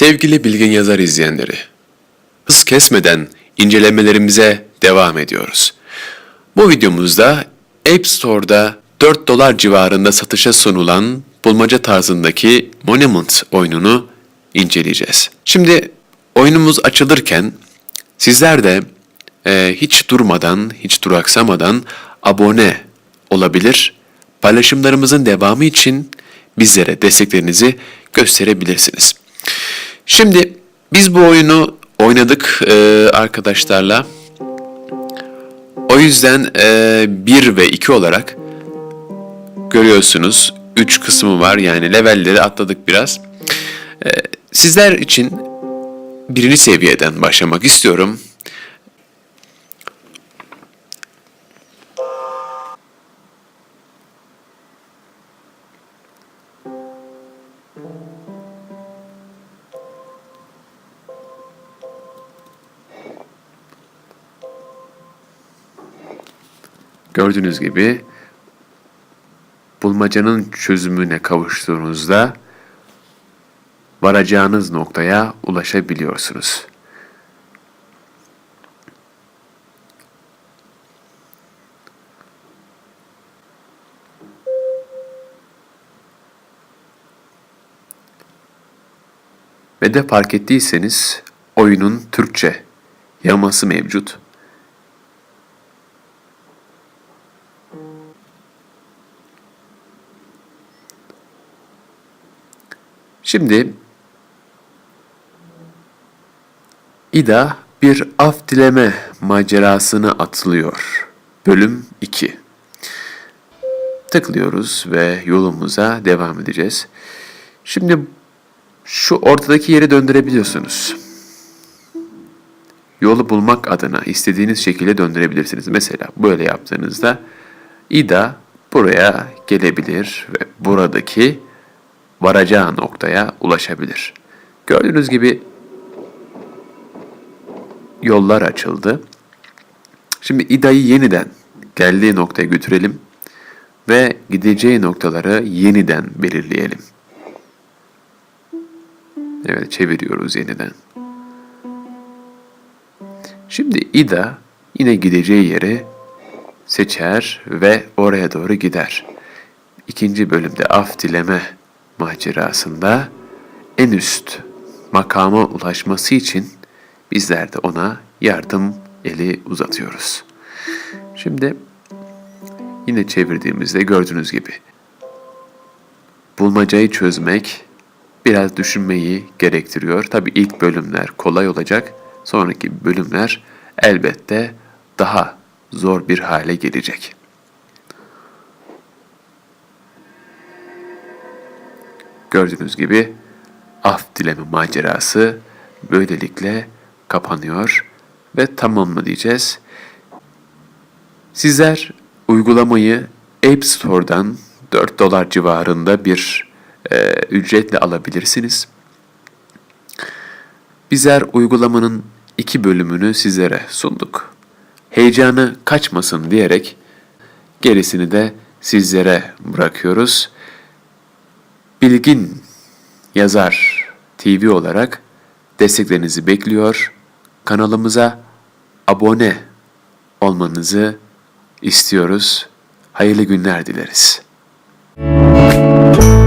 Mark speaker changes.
Speaker 1: Sevgili Bilgin Yazar izleyenleri, hız kesmeden incelemelerimize devam ediyoruz. Bu videomuzda App Store'da 4 dolar civarında satışa sunulan bulmaca tarzındaki Monument oyununu inceleyeceğiz. Şimdi oyunumuz açılırken sizler de e, hiç durmadan, hiç duraksamadan abone olabilir. Paylaşımlarımızın devamı için bizlere desteklerinizi gösterebilirsiniz. Şimdi biz bu oyunu oynadık e, arkadaşlarla. O yüzden 1 ve 2 olarak görüyorsunuz 3 kısmı var yani levelleri atladık biraz. E, sizler için birinci seviyeden başlamak istiyorum. Gördüğünüz gibi bulmacanın çözümüne kavuştuğunuzda varacağınız noktaya ulaşabiliyorsunuz. Ve de fark ettiyseniz oyunun Türkçe yaması mevcut. Şimdi İda bir af dileme macerasına atılıyor. Bölüm 2. Tıklıyoruz ve yolumuza devam edeceğiz. Şimdi şu ortadaki yeri döndürebiliyorsunuz. Yolu bulmak adına istediğiniz şekilde döndürebilirsiniz. Mesela böyle yaptığınızda İda buraya gelebilir ve buradaki varacağı noktaya ulaşabilir. Gördüğünüz gibi yollar açıldı. Şimdi İda'yı yeniden geldiği noktaya götürelim ve gideceği noktaları yeniden belirleyelim. Evet çeviriyoruz yeniden. Şimdi İda yine gideceği yeri seçer ve oraya doğru gider. İkinci bölümde af dileme macerasında en üst makama ulaşması için bizler de ona yardım eli uzatıyoruz. Şimdi yine çevirdiğimizde gördüğünüz gibi bulmacayı çözmek biraz düşünmeyi gerektiriyor. Tabi ilk bölümler kolay olacak. Sonraki bölümler elbette daha zor bir hale gelecek. Gördüğünüz gibi af dileme macerası böylelikle kapanıyor ve tamam mı diyeceğiz. Sizler uygulamayı App Store'dan 4 dolar civarında bir e, ücretle alabilirsiniz. Bizler uygulamanın iki bölümünü sizlere sunduk. Heyecanı kaçmasın diyerek gerisini de sizlere bırakıyoruz. Bilgin Yazar TV olarak desteklerinizi bekliyor. Kanalımıza abone olmanızı istiyoruz. Hayırlı günler dileriz. Müzik